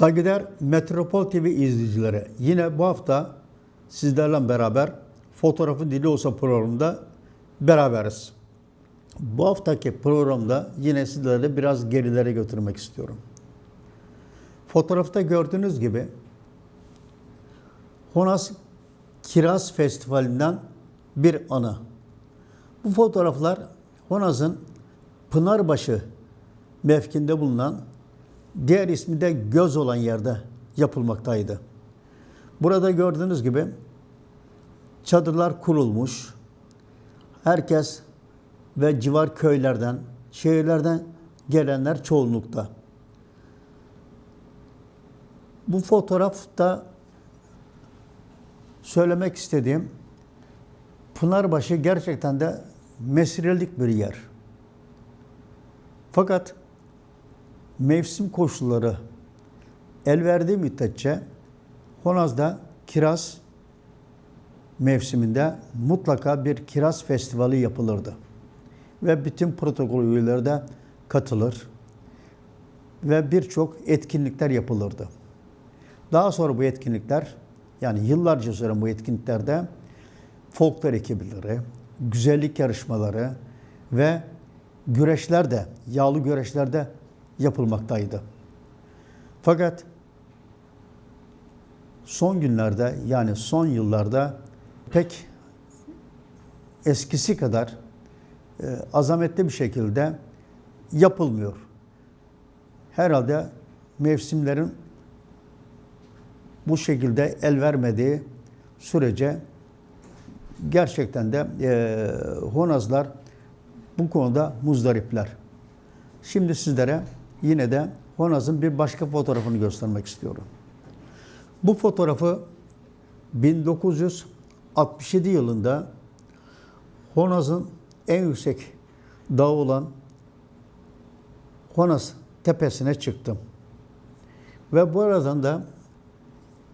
Saygıdeğer Metropol TV izleyicileri, yine bu hafta sizlerle beraber Fotoğrafın Dili Olsa programında beraberiz. Bu haftaki programda yine sizleri biraz gerilere götürmek istiyorum. Fotoğrafta gördüğünüz gibi Honas Kiraz Festivali'nden bir anı. Bu fotoğraflar Honaz'ın Pınarbaşı mevkinde bulunan diğer ismi de göz olan yerde yapılmaktaydı. Burada gördüğünüz gibi çadırlar kurulmuş. Herkes ve civar köylerden, şehirlerden gelenler çoğunlukta. Bu fotoğrafta söylemek istediğim Pınarbaşı gerçekten de mesirellik bir yer. Fakat mevsim koşulları el verdiği müddetçe Honaz'da kiraz mevsiminde mutlaka bir kiraz festivali yapılırdı. Ve bütün protokol üyeleri de katılır. Ve birçok etkinlikler yapılırdı. Daha sonra bu etkinlikler, yani yıllarca süren bu etkinliklerde folklor ekibileri, güzellik yarışmaları ve güreşler de, yağlı güreşler de yapılmaktaydı. Fakat son günlerde yani son yıllarda pek eskisi kadar e, azametli bir şekilde yapılmıyor. Herhalde mevsimlerin bu şekilde el vermediği sürece gerçekten de e, Honazlar bu konuda muzdaripler. Şimdi sizlere yine de Honaz'ın bir başka fotoğrafını göstermek istiyorum. Bu fotoğrafı 1967 yılında Honaz'ın en yüksek dağı olan Honaz tepesine çıktım. Ve bu aradan da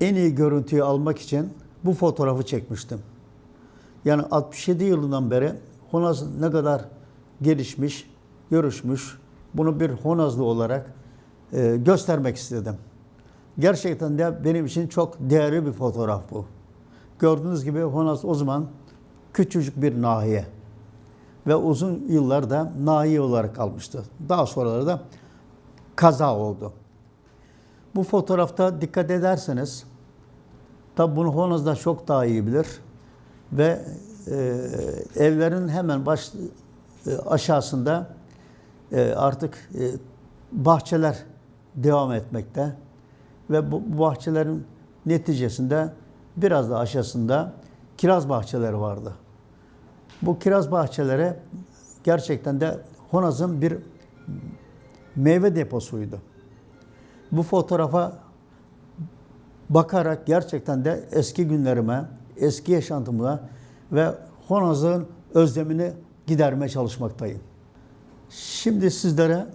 en iyi görüntüyü almak için bu fotoğrafı çekmiştim. Yani 67 yılından beri Honaz ne kadar gelişmiş, görüşmüş, bunu bir Honazlı olarak e, göstermek istedim. Gerçekten de benim için çok değerli bir fotoğraf bu. Gördüğünüz gibi Honaz o zaman küçücük bir nahiye ve uzun yıllarda nahiye olarak kalmıştı. Daha sonra da kaza oldu. Bu fotoğrafta dikkat ederseniz, tabi bunu Honaz da çok daha iyi bilir ve e, evlerin hemen baş e, aşağısında artık e, bahçeler devam etmekte ve bu, bahçelerin neticesinde biraz da aşağısında kiraz bahçeleri vardı. Bu kiraz bahçeleri gerçekten de Honaz'ın bir meyve deposuydu. Bu fotoğrafa bakarak gerçekten de eski günlerime, eski yaşantıma ve Honaz'ın özlemini gidermeye çalışmaktayım. Şimdi sizlere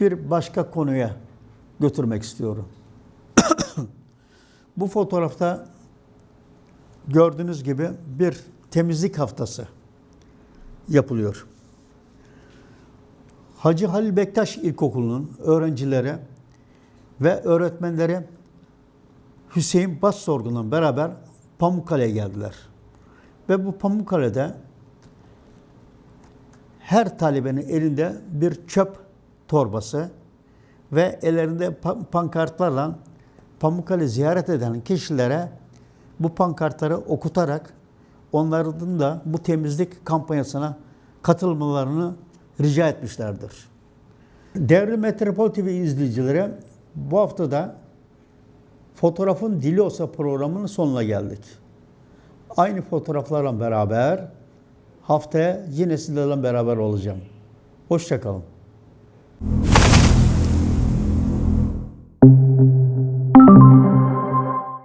bir başka konuya götürmek istiyorum. Bu fotoğrafta gördüğünüz gibi bir temizlik haftası yapılıyor. Hacı Halil Bektaş İlkokulu'nun öğrencileri ve öğretmenleri Hüseyin Bassorgun'la beraber Pamukkale'ye geldiler. Ve bu Pamukkale'de her talebenin elinde bir çöp torbası ve ellerinde pa- pankartlarla Pamukkale ziyaret eden kişilere bu pankartları okutarak onların da bu temizlik kampanyasına katılmalarını rica etmişlerdir. Değerli Metropol TV izleyicileri, bu hafta da Fotoğrafın Dili Olsa programının sonuna geldik. Aynı fotoğraflarla beraber Haftaya yine sizlerle beraber olacağım. Hoşçakalın.